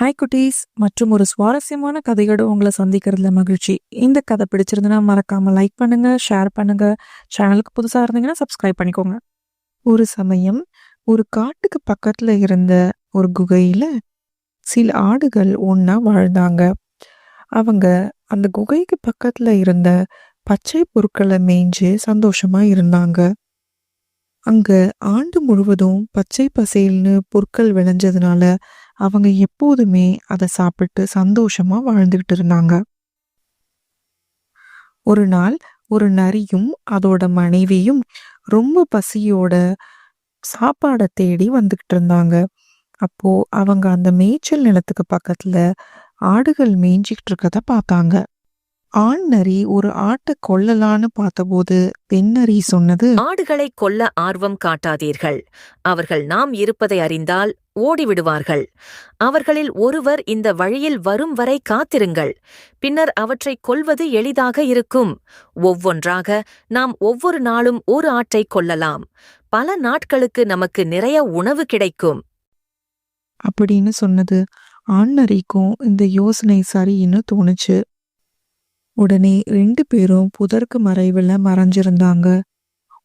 Hi குட்டீஸ். மற்றும் ஒரு சுவாரஸ்யமான கதையோடு உங்களை சந்திக்கிறதுல மகிழ்ச்சி. இந்த கதை பிடிச்சிருந்தனா மறக்காம லைக் பண்ணுங்க ஷேர் பண்ணுங்க. சேனலுக்கு புதுசாக இருந்தீங்கன்னா சப்ஸ்கிரைப் பண்ணிக்கோங்க. ஒரு சமயம் ஒரு காட்டுக்கு பக்கத்துல இருந்த ஒரு குகையில சில ஆடுகள் ஒன்றா வாழ்ந்தாங்க. அவங்க அந்த குகைக்கு பக்கத்துல இருந்த பச்சை பொருட்களை மேய்ஞ்சு சந்தோஷமா இருந்தாங்க. அங்க ஆண்டு முழுவதும் பச்சை பசேல்னு பொருட்கள் விளைஞ்சதுனால அவங்க எப்போதுமே அதை சாப்பிட்டு சந்தோஷமா வாழ்ந்துகிட்டு இருந்தாங்க. ஒரு நாள் ஒரு நரியும் அதோட மனைவியும் ரொம்ப பசியோட சாப்பாடை தேடி வந்துகிட்டு இருந்தாங்க. அப்போ அவங்க அந்த மேய்ச்சல் நிலத்துக்கு பக்கத்துல ஆடுகள் மேய்ஞ்சிக்கிட்டு இருக்கத பார்த்தாங்க. ஆண் நரி ஒரு ஆட்டை கொல்லலான்னு பார்த்தபோது பெண் நரி சொன்னது ஆடுகளை கொல்ல ஆர்வம் காட்டாதீர்கள். அவர்கள் நாம் இருப்பதை அறிந்தால் ஓடிவிடுவார்கள். அவர்களில் ஒருவர் இந்த வழியில் வரும் வரை காத்திருங்கள். பின்னர் அவற்றை கொல்வது எளிதாக இருக்கும். ஒவ்வொன்றாக நாம் ஒவ்வொரு நாளும் ஒரு ஆட்டை கொல்லலாம் பல நாட்களுக்கு நமக்கு நிறைய உணவு கிடைக்கும். அப்படின்னு சொன்னது. ஆண் நரிக்கும் இந்த யோசனை சரின்னு தோணுச்சு. உடனே ரெண்டு பேரும் புதருக்கு மறைவில் மறைஞ்சிருந்தாங்க.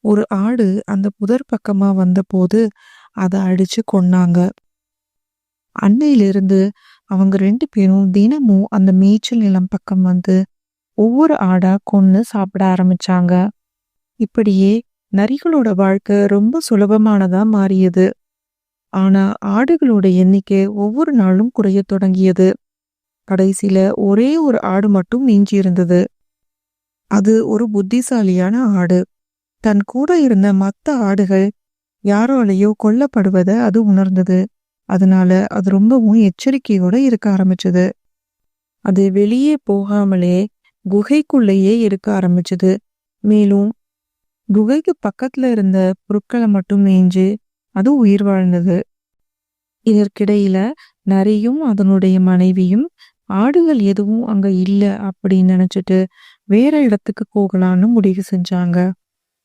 ஒரு ஆடு அந்த புதர் பக்கமா வந்தபோது அதை அடிச்சு கொன்னாங்க. அன்னையிலிருந்து அவங்க ரெண்டு பேரும் தினமும் அந்த மேய்ச்சல் நிலம் பக்கம் வந்து ஒவ்வொரு ஆடா கொன்று சாப்பிட ஆரம்பிச்சாங்க. இப்படியே நரிகளோட வாழ்க்கை ரொம்ப சுலபமானதா மாறியது. ஆனா ஆடுகளோட எண்ணிக்கை ஒவ்வொரு நாளும் குறைய தொடங்கியது. கடைசியில ஒரே ஒரு ஆடு மட்டும் மிஞ்சி இருந்தது அது ஒரு புத்திசாலியான ஆடு. தன் கூட இருந்த மத்த ஆடுகள் யாராலேயோ கொல்லப்படுவதை அது உணர்ந்தது. அதனால அது ரொம்பவும் எச்சரிக்கையோட இருக்க ஆரம்பிச்சது. அது வெளியே போகாமலே குகைக்குள்ளேயே இருக்க ஆரம்பிச்சது. மேலும் குகைக்கு பக்கத்துல இருந்த பொருட்களை மட்டும் மேய்ஞ்சு அது உயிர் வாழ்ந்தது. இதற்கிடையில நரியும் அதனுடைய மனைவியும் ஆடுகள் எதுவும் அங்க இல்ல அப்படின்னு நினைச்சிட்டு வேற இடத்துக்கு போகலான்னு முடிவு செஞ்சாங்க.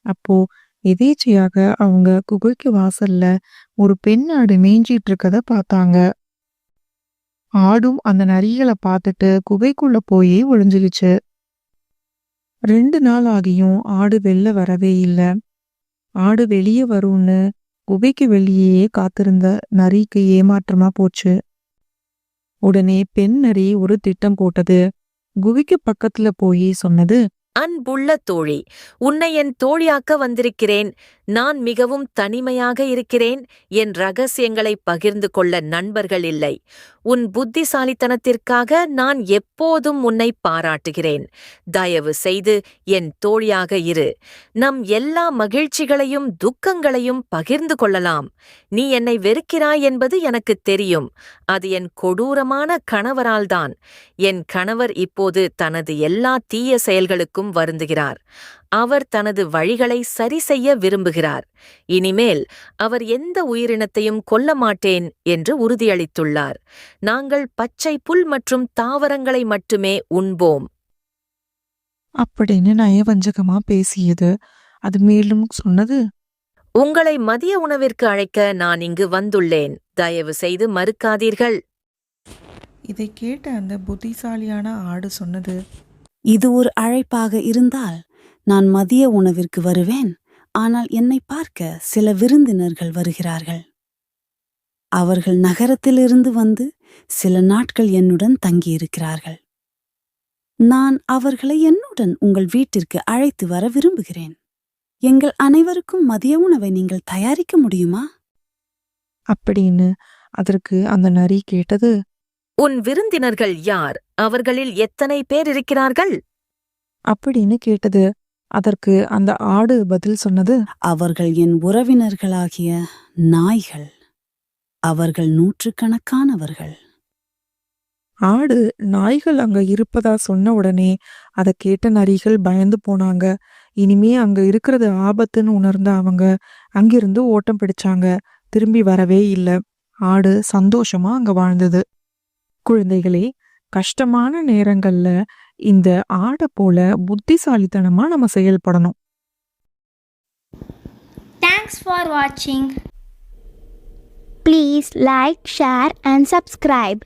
அப்போ எதேச்சையாக அவங்க குகைக்கு வாசல்ல ஒரு பெண் ஆடு மேய்ஞ்சிட்டு இருக்கத பார்த்தாங்க. ஆடும் அந்த நரிகளை பார்த்துட்டு குகைக்குள்ள போய் ஒழிஞ்சிருச்சு ரெண்டு நாள் ஆகியும் ஆடு வெளில வரவே இல்லை. ஆடு வெளியே வரும்னு குகைக்கு வெளியே காத்திருந்த நரிக்கு ஏமாற்றமா போச்சு. உடனே பெண் நரி ஒரு திட்டம் போட்டது. குகைக்கு பக்கத்துல போய் சொன்னது அன்புள்ள தோழி உன்னை என் தோழியாக்க வந்திருக்கிறேன். நான் மிகவும் தனிமையாக இருக்கிறேன். என் ரகசியங்களை பகிர்ந்து கொள்ள நண்பர்கள் இல்லை. உன் புத்திசாலித்தனத்திற்காக நான் எப்போதும் உன்னை பாராட்டுகிறேன். தயவு செய்து என் தோழியாக இரு. நம் எல்லா மகிழ்ச்சிகளையும் துக்கங்களையும் பகிர்ந்து கொள்ளலாம். நீ என்னை வெறுக்கிறாய் என்பது எனக்கு தெரியும். அது என் கொடூரமான கணவரால்தான் என் கணவர் இப்போது தனது எல்லா தீய செயல்களுக்கும் வருந்துகிறார். அவர் தனது வழிகளை சரி செய்ய விரும்புகிறார். இனிமேல் அவர் எந்த உயிரினத்தையும் கொல்ல மாட்டேன் என்று உறுதியளித்துள்ளார். நாங்கள் பச்சை புல் மற்றும் தாவரங்களை மட்டுமே உண்போம். அப்படின்னு நயவஞ்சகமா பேசியது. அது மேலும் சொன்னது உங்களை மதிய உணவிற்கு அழைக்க நான் இங்கு வந்துள்ளேன். தயவு செய்து மறுக்காதீர்கள். இதை கேட்ட அந்த புத்திசாலியான ஆடு சொன்னது இது ஒரு அழைப்பாக இருந்தால் நான் மதிய உணவிற்கு வருவேன். ஆனால் என்னை பார்க்க சில விருந்தினர்கள் வருகிறார்கள். அவர்கள் நகரத்திலிருந்து வந்து சில நாட்கள் என்னுடன் தங்கியிருக்கிறார்கள். நான் அவர்களை என்னுடன் உங்கள் வீட்டிற்கு அழைத்து வர விரும்புகிறேன். எங்கள் அனைவருக்கும் மதிய உணவை நீங்கள் தயாரிக்க முடியுமா? அப்படின்னு அதற்கு அந்த நரி கேட்டது உன் விருந்தினர்கள் யார்? அவர்களில் எத்தனை பேர் இருக்கிறார்கள்? அப்படின்னு கேட்டது. அதற்கு அந்த ஆடு பதில் சொன்னது அவர்கள் என் உறவினர்களாகிய நாய்கள் அவர்கள் நூற்றுக்கணக்கானவர்கள். ஆடு நாய்கள் அங்க இருப்பதா சொன்ன உடனே அதை கேட்ட நரிகள் பயந்து போனாங்க. இனிமே அங்க இருக்கிறது ஆபத்துன்னு உணர்ந்த அவங்க அங்கிருந்து ஓட்டம் பிடிச்சாங்க. திரும்பி வரவே இல்லை. ஆடு சந்தோஷமா அங்க வாழ்ந்தது. குழந்தைகளே கஷ்டமான நேரங்கள்ல இந்த ஆடை போல புத்திசாலித்தனமா நம்ம செயல்படணும் தேங்க்ஸ் ஃபார் வாட்சிங் please like share and subscribe